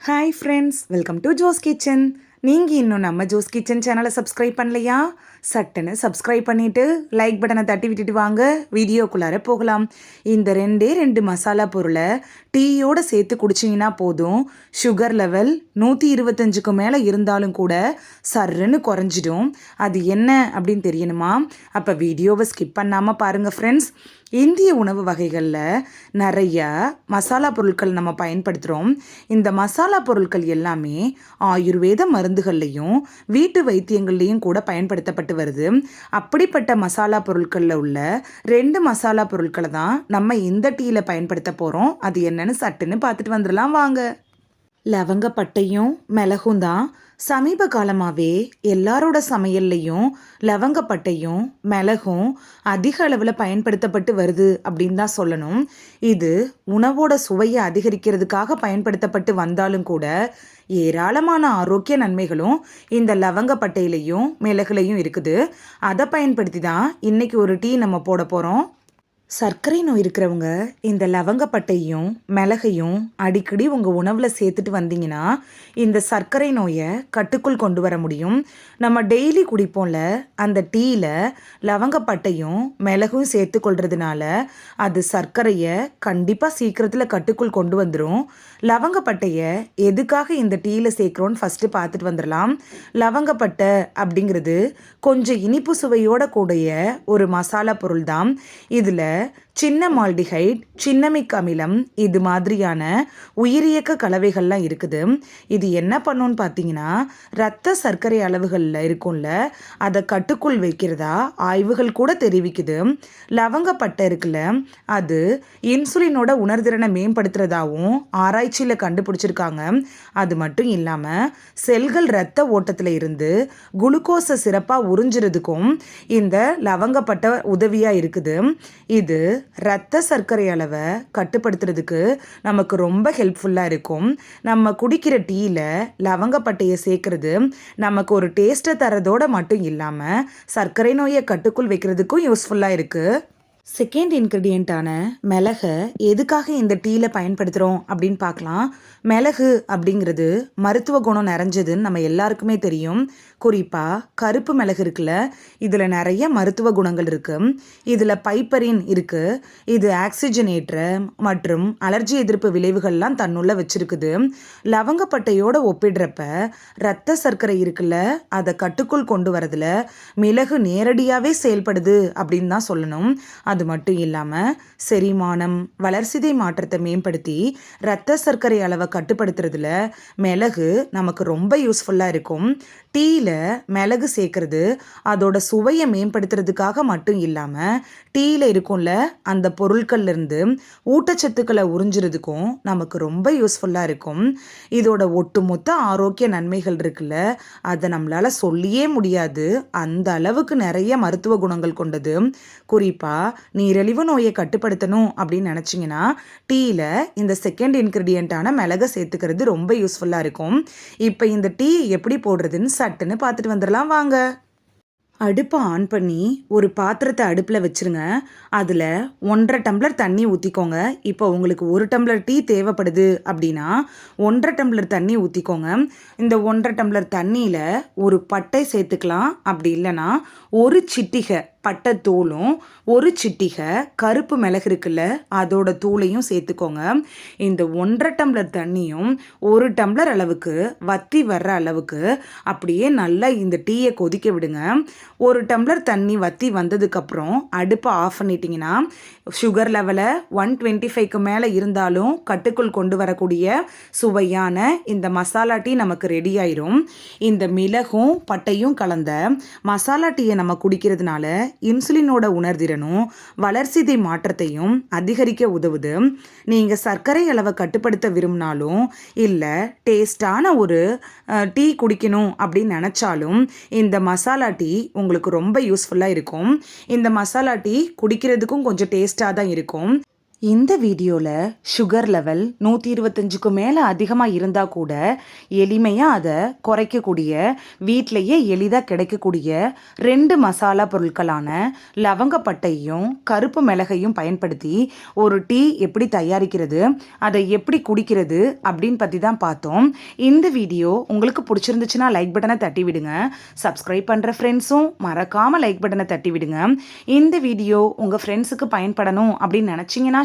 Hi friends welcome to Jo's kitchen நீங்கள் இன்னும் நம்ம ஜோஸ் கிச்சன் சேனலை சப்ஸ்கிரைப் பண்ணலையா? சட்டுன்னு சப்ஸ்கிரைப் பண்ணிவிட்டு லைக் பட்டனை தட்டி விட்டுட்டு வாங்க. வீடியோக்குள்ளார போகலாம். இந்த ரெண்டே ரெண்டு மசாலா பொருளை டீயோடு சேர்த்து குடிச்சிங்கன்னா போதும். சுகர் லெவல் நூற்றி இருபத்தஞ்சுக்கு மேலே இருந்தாலும் கூட சர்ன்னு குறைஞ்சிடும். அது என்ன அப்படின்னு தெரியணுமா? அப்போ வீடியோவை ஸ்கிப் பண்ணாமல் பாருங்கள் ஃப்ரெண்ட்ஸ் இந்திய உணவு வகைகளில் நிறைய மசாலா பொருட்கள் நம்ம பயன்படுத்துகிறோம் இந்த மசாலா பொருட்கள் எல்லாமே ஆயுர்வேத மருந்து மருந்துகள்லையும் வீட்டு வைத்தியங்கள்லையும் கூட பயன்படுத்தப்பட்டு வருது. அப்படிப்பட்ட மசாலா பொருட்களில் உள்ள ரெண்டு மசாலா பொருட்களை தான் நம்ம இந்த டீயில் பயன்படுத்த போகிறோம் அது என்னன்னு சட்டுன்னு பார்த்துட்டு வந்துடலாம். வாங்க. லவங்கப்பட்டையும் மிளகும் தான். சமீப காலமாகவே எல்லாரோட சமையல்லையும் லவங்கப்பட்டையும் மிளகும் அதிக அளவில் பயன்படுத்தப்பட்டு வருது அப்படின்னு தான் சொல்லணும். இது உணவோட சுவையை அதிகரிக்கிறதுக்காக பயன்படுத்தப்பட்டு வந்தாலும் கூட ஏராளமான ஆரோக்கிய நன்மைகளும் இந்த லவங்கப்பட்டையிலையும் மிளகுலையும் இருக்குது. அதை பயன்படுத்தி தான் இன்னைக்கு ஒரு டீ நம்ம போட போகிறோம் சர்க்கரை நோய் இருக்கிறவங்க இந்த லவங்கப்பட்டையும் மிளகையும் அடிக்கடி உங்கள் உணவில் சேர்த்துட்டு வந்தீங்கன்னா இந்த சர்க்கரை நோயை கட்டுக்குள் கொண்டு வர முடியும். நம்ம டெய்லி குடிப்போம்ல அந்த டீயில் லவங்கப்பட்டையும் மிளகும் சேர்த்து கொள்றதுனால அது சர்க்கரையை கண்டிப்பாக சீக்கிரத்தில் கட்டுக்குள் கொண்டு வந்துடும் லவங்கப்பட்டையை எதுக்காக இந்த டீயில் சேர்க்குறோன்னு ஃபஸ்ட்டு பார்த்துட்டு வந்துடலாம் லவங்கப்பட்டை அப்படிங்கிறது கொஞ்சம் இனிப்பு சுவையோட கூடிய ஒரு மசாலா பொருள் தான் இதில் ve மால்டிஹைட் சின்னமிக் அமிலம் இது மாதிரியான உயிரியக்க கலவைகள்லாம் இருக்குது. இது என்ன பண்ணுன்னு பார்த்தீங்கன்னா ரத்த சர்க்கரை அளவுகளில் இருக்கும்ல அதை கட்டுக்குள் வைக்கிறதா ஆய்வுகள் கூட தெரிவிக்குது. லவங்கப்பட்டை இருக்குல்ல அது இன்சுலினோட உணர்திறனை மேம்படுத்துறதாகவும் ஆராய்ச்சியில் கண்டுபிடிச்சிருக்காங்க. அது மட்டும் இல்லாமல் செல்கள் ரத்த ஓட்டத்தில் இருந்து குளுக்கோஸை சிறப்பாக உறிஞ்சுறதுக்கும் இந்த லவங்கப்பட்ட உதவியாக இருக்குது. இது ரத்த சர்க்கரை அளவை கட்டுப்படுத்துறதுக்கு நமக்கு ரொம்ப ஹெல்ப்ஃபுல்லாக இருக்கும். நம்ம குடிக்கிற டீயில் லவங்கப்பட்டையை சேர்க்கறது நமக்கு ஒரு டேஸ்ட்டை தரதோடு மட்டும் இல்லாமல் சர்க்கரை நோயை கட்டுக்குள் வைக்கிறதுக்கும் யூஸ்ஃபுல்லாக இருக்குது செகண்ட் இன்க்ரீடியண்ட்டான மிளகை எதுக்காக இந்த டீயில் பயன்படுத்துகிறோம் அப்படின்னு பார்க்கலாம். மிளகு அப்படிங்கிறது மருத்துவ குணம் நிறைஞ்சதுன்னு நம்ம எல்லாருக்குமே தெரியும். குறிப்பாக கருப்பு மிளகு இருக்குல்ல இதில் நிறைய மருத்துவ குணங்கள் இருக்குது இதில் பைப்பரின் இருக்குது இது ஆக்சிஜனேற்ற மற்றும் அலர்ஜி எதிர்ப்பு விளைவுகள்லாம் தன்னுள்ள வச்சிருக்குது. லவங்கப்பட்டையோடு ஒப்பிடுறப்ப ரத்த சர்க்கரை இருக்குல்ல அதை கட்டுக்குள் கொண்டு வரதில் மிளகு நேரடியாகவே செயல்படுது அப்படின்னு தான் சொல்லணும். அது மட்டும் இல்லாமல் செரிமானம் வளர்சிதை மாற்றத்தை மேம்படுத்தி ரத்த சர்க்கரை அளவை கட்டுப்படுத்துறதுல மிளகு நமக்கு ரொம்ப யூஸ்ஃபுல்லாக இருக்கும். டீயில் மிளகு சேர்க்கறது அதோட சுவையை மேம்படுத்துறதுக்காக மட்டும் இல்லாமல் டீயில் இருக்கும்ல அந்த பொருட்கள்லேருந்து ஊட்டச்சத்துக்களை உறிஞ்சுறதுக்கும் நமக்கு ரொம்ப யூஸ்ஃபுல்லாக இருக்கும். இதோட ஒட்டுமொத்த ஆரோக்கிய நன்மைகள் இருக்குல்ல அதை நம்மளால் சொல்லியே முடியாது. அந்த அளவுக்கு நிறைய மருத்துவ குணங்கள் கொண்டது குறிப்பாக நீரிழிவு நோயை கட்டுப்படுத்தணும் அப்படின்னு நினச்சிங்கன்னா டீயில் இந்த செகண்ட் இன்க்ரீடியண்ட்டான மிளகை சேர்த்துக்கிறது ரொம்ப யூஸ்ஃபுல்லாக இருக்கும். இப்போ இந்த டீ எப்படி போடுறதுன்னு சட்டுன்னு பார்த்துட்டு வந்துடலாம் வாங்க. அடுப்பை ஆன் பண்ணி ஒரு பாத்திரத்தை அடுப்பில் வச்சுருங்க. அதில் ஒன்றரை டம்ளர் தண்ணி ஊற்றிக்கோங்க இப்போ உங்களுக்கு ஒரு டம்ளர் டீ தேவைப்படுது அப்படின்னா ஒன்றரை டம்ளர் தண்ணி ஊற்றிக்கோங்க இந்த ஒன்றரை டம்ளர் தண்ணியில் ஒரு பட்டை சேர்த்துக்கலாம். அப்படி இல்லைன்னா ஒரு சிட்டிகை பட்டை தூளும் ஒரு சிட்டிகை கருப்பு மிளகு இருக்குல்ல அதோட தூளையும் சேர்த்துக்கோங்க. இந்த ஒன்றரை டம்ளர் தண்ணியும் ஒரு டம்ளர் அளவுக்கு வத்தி வர்ற அளவுக்கு அப்படியே நல்லா இந்த டீயை கொதிக்க விடுங்க. ஒரு டம்ளர் தண்ணி வத்தி வந்ததுக்கப்புறம் அடுப்பை ஆஃப் பண்ணிட்டீங்கன்னா சுகர் லெவலை ஒன் டுவெண்ட்டி ஃபைவ்க்கு மேலே இருந்தாலும் கட்டுக்குள் கொண்டு வரக்கூடிய சுவையான இந்த மசாலா டீ நமக்கு ரெடி ஆயிரும். இந்த மிளகும் பட்டையும் கலந்த மசாலா டீயை நம்ம குடிக்கிறதுனால இன்சுலினோட உணர்திறனும் வளர்சிதை மாற்றத்தையும் அதிகரிக்க உதவுது. நீங்கள் சர்க்கரை அளவை கட்டுப்படுத்த விரும்பினாலும் இல்லை டேஸ்டான ஒரு டீ குடிக்கணும் அப்படின்னு நினச்சாலும் இந்த மசாலா டீ உங்களுக்கு ரொம்ப யூஸ்ஃபுல்லாக இருக்கும். இந்த மசாலா டீ குடிக்கிறதுக்கும் கொஞ்சம் டேஸ்ட்டாக தான் இருக்கும். இந்த வீடியோவில் சுகர் லெவல் நூற்றி இருபத்தஞ்சுக்கு மேலே அதிகமாக இருந்தால் கூட எளிமையாக அதை குறைக்கக்கூடிய வீட்டிலையே எளிதாக கிடைக்கக்கூடிய ரெண்டு மசாலா பொருட்களான லவங்கப்பட்டையும் கருப்பு மிளகையும் பயன்படுத்தி ஒரு டீ எப்படி தயாரிக்கிறது அதை எப்படி குடிக்கிறது அப்படின்னு பற்றி தான் பார்த்தோம். இந்த வீடியோ உங்களுக்கு பிடிச்சிருந்துச்சுன்னா லைக் பட்டனை தட்டி விடுங்க. சப்ஸ்கிரைப் பண்ணுற ஃப்ரெண்ட்ஸும் மறக்காமல் லைக் பட்டனை தட்டி விடுங்க. இந்த வீடியோ உங்கள் ஃப்ரெண்ட்ஸுக்கு பயன்படணும் அப்படின்னு நினச்சிங்கன்னா